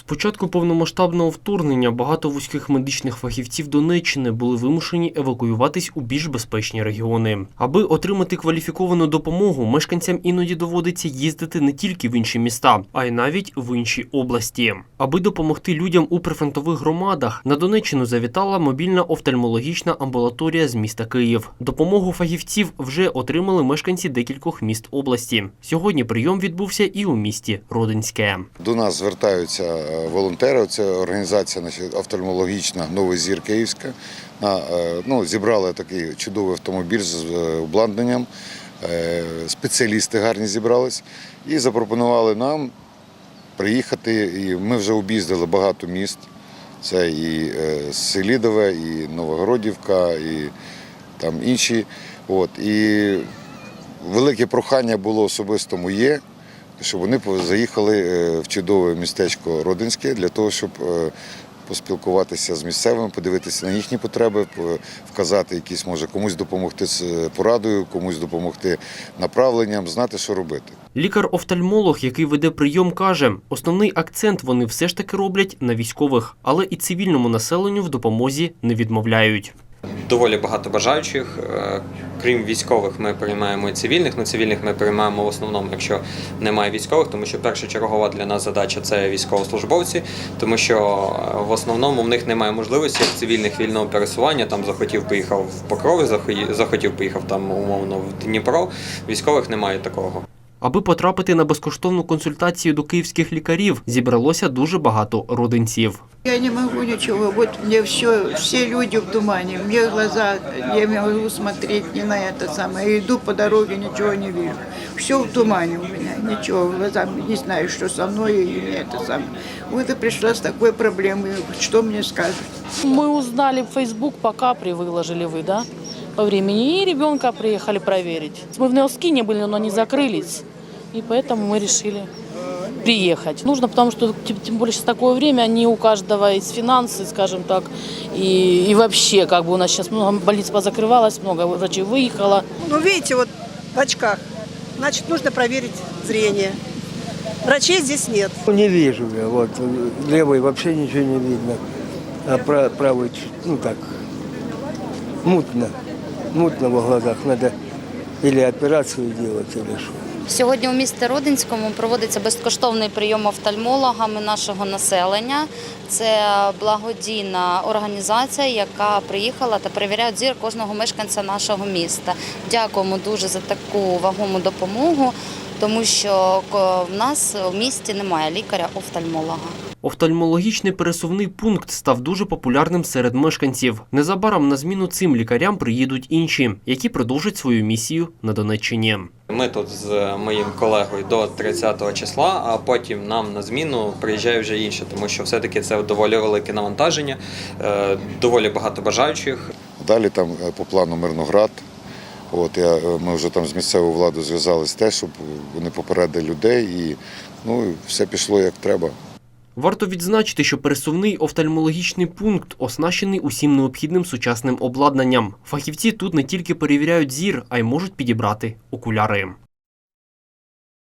З початку повномасштабного вторгнення багато вузьких медичних фахівців Донеччини були вимушені евакуюватись у більш безпечні регіони. Аби отримати кваліфіковану допомогу, мешканцям іноді доводиться їздити не тільки в інші міста, а й навіть в інші області. Аби допомогти людям у прифронтових громадах, на Донеччину завітала мобільна офтальмологічна амбулаторія з міста Київ. Допомогу фахівців вже отримали мешканці декількох міст області. Сьогодні прийом відбувся і у місті Родинське. До нас звертаються волонтери. Це організація офтальмологічна Новий зір Київська. Е, ну, зібрали такий чудовий автомобіль з е, обладнанням. Е, Спеціалісти гарні зібрались і запропонували нам приїхати. І ми вже об'їздили багато міст. Це і Селідове, і Новогородівка, і там інші. От. І велике прохання було особисто моє, щоб вони заїхали е, в чудове містечко Родинське для того, щоб е, поспілкуватися з місцевими, подивитися на їхні потреби, вказати якісь, може, комусь допомогти з е, порадою, комусь допомогти направленням, знати, що робити. Лікар-офтальмолог, який веде прийом, каже, основний акцент вони все ж таки роблять на військових, але і цивільному населенню в допомозі не відмовляють. Доволі багато бажаючих. Е, Крім військових, ми приймаємо і цивільних. Ну, цивільних ми приймаємо в основному, якщо немає військових, тому що першочергова для нас задача це військовослужбовці, тому що е, в основному в них немає можливості як цивільних вільного пересування. Там захотів поїхав в Покров, захотів- захотів поїхав там умовно в Дніпро. Військових немає такого. Аби потрапити на безкоштовну консультацію до київських лікарів, зібралося дуже багато родинців. Я не могу ничего. Вот мне все, все люди в тумане. Мне глаза, я не могу смотреть ни на это самое. Я иду по дороге, ничего не вижу. Все в тумане у меня, ничего в глазах. Не знаю, что со мной и не это самое. Вот и пришла с такой проблемой. Что мне скажут? Мы узнали в Facebook, пока при выложили вы, да, по времени. И ребенка приехали проверить. Мы в Неоскине были, но они закрылись. И поэтому мы решили приехать. Нужно, потому что тем, более сейчас такое время, не у каждого есть финансы, скажем так, и, и вообще, как бы у нас сейчас много больниц позакрывалось, много врачей выехало. Ну, видите, вот в очках. Значит, нужно проверить зрение. Врачей здесь нет. Не вижу я, вот левый вообще ничего не видно, а пра- правый, чуть, ну так, мутно, мутно в глазах, надо или операцию делать, или что. Сьогодні у місті Родинському проводиться безкоштовний прийом офтальмологами нашого населення. Це благодійна організація, яка приїхала та перевіряє зір кожного мешканця нашого міста. Дякуємо дуже за таку вагому допомогу, тому що в нас в місті немає лікаря-офтальмолога. Офтальмологічний пересувний пункт став дуже популярним серед мешканців. Незабаром на зміну цим лікарям приїдуть інші, які продовжать свою місію на Донеччині. Ми тут з моїм колегою до 30 числа, а потім нам на зміну приїжджає вже інше, тому що все-таки це доволі велике навантаження, е, доволі багато бажаючих. Далі там е, по плану Мирноград. От я, е, ми вже там з місцевою владою зв'язалися те, щоб вони попередили людей і ну, і все пішло як треба. Варто відзначити, що пересувний офтальмологічний пункт оснащений усім необхідним сучасним обладнанням. Фахівці тут не тільки перевіряють зір, а й можуть підібрати окуляри.